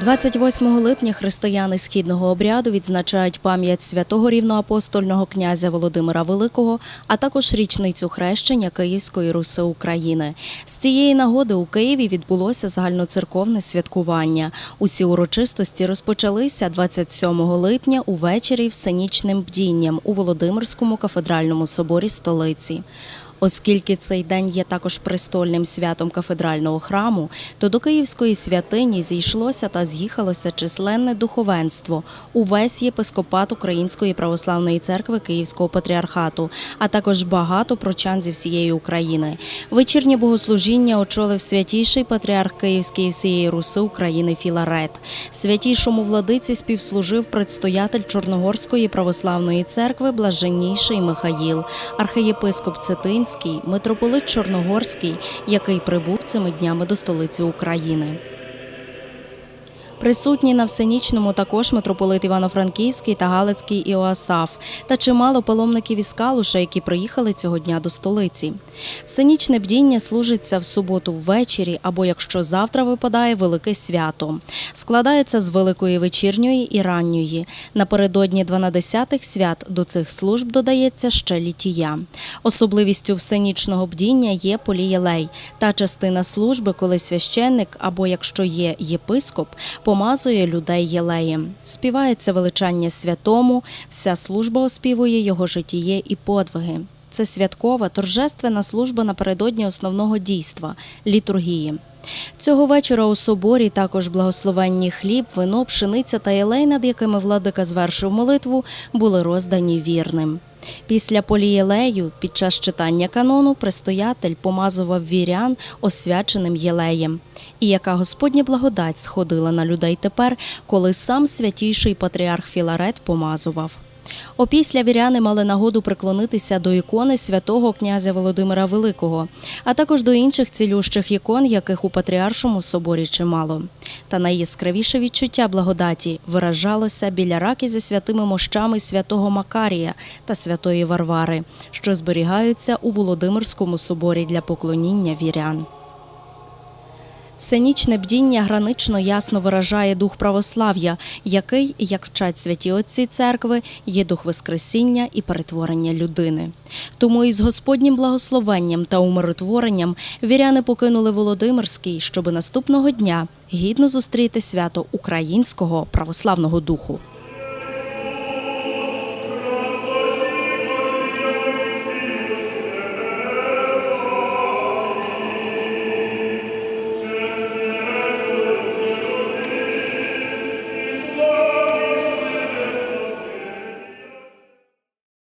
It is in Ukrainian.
28 липня християни східного обряду відзначають пам'ять святого рівноапостольного князя Володимира Великого, а також річницю хрещення Київської Руси України. З цієї нагоди у Києві відбулося загальноцерковне святкування. Усі урочистості розпочалися 27 липня увечері всенічним бдінням у Володимирському кафедральному соборі столиці. Оскільки цей день є також престольним святом кафедрального храму, то до Київської святині зійшлося та з'їхалося численне духовенство, увесь єпископат Української православної церкви Київського патріархату, а також багато прочан зі всієї України. Вечірнє богослужіння очолив святійший патріарх Київський всієї Руси України Філарет. Святійшому владиці співслужив предстоятель Чорногорської православної церкви Блаженніший Михаїл, архієпископ Цитинський, митрополит Чорногорський, який прибув цими днями до столиці України. Присутні на всенічному також митрополит Івано-Франківський та Галицький Іоасаф та чимало паломників із Калуша, які приїхали цього дня до столиці. Всенічне бдіння служиться в суботу ввечері або якщо завтра випадає велике свято. Складається з великої вечірньої і ранньої. Напередодні 12 свят до цих служб додається ще літія. Особливістю всенічного бдіння є полієлей та частина служби, коли священник або якщо є єпископ, помазує людей єлеєм. Співається величання святому, вся служба оспівує його житіє і подвиги. Це святкова торжественна служба напередодні основного дійства літургії. Цього вечора у соборі також благословенні хліб, вино, пшениця та єлей, над якими владика звершив молитву, були роздані вірним. Після полієлею під час читання канону престоятель помазував вірян освяченим єлеєм. І яка Господня благодать сходила на людей тепер, коли сам святійший патріарх Філарет помазував. Опісля віряни мали нагоду приклонитися до ікони святого князя Володимира Великого, а також до інших цілющих ікон, яких у Патріаршому соборі чимало. Та найяскравіше відчуття благодаті виражалося біля раки зі святими мощами святого Макарія та святої Варвари, що зберігаються у Володимирському соборі для поклоніння вірян. Всенічне бдіння гранично ясно виражає дух православ'я, який, як вчать святі отці церкви, є дух Воскресіння і перетворення людини. Тому із Господнім благословенням та умиротворенням віряни покинули Володимирський, щоби наступного дня гідно зустріти свято українського православного духу.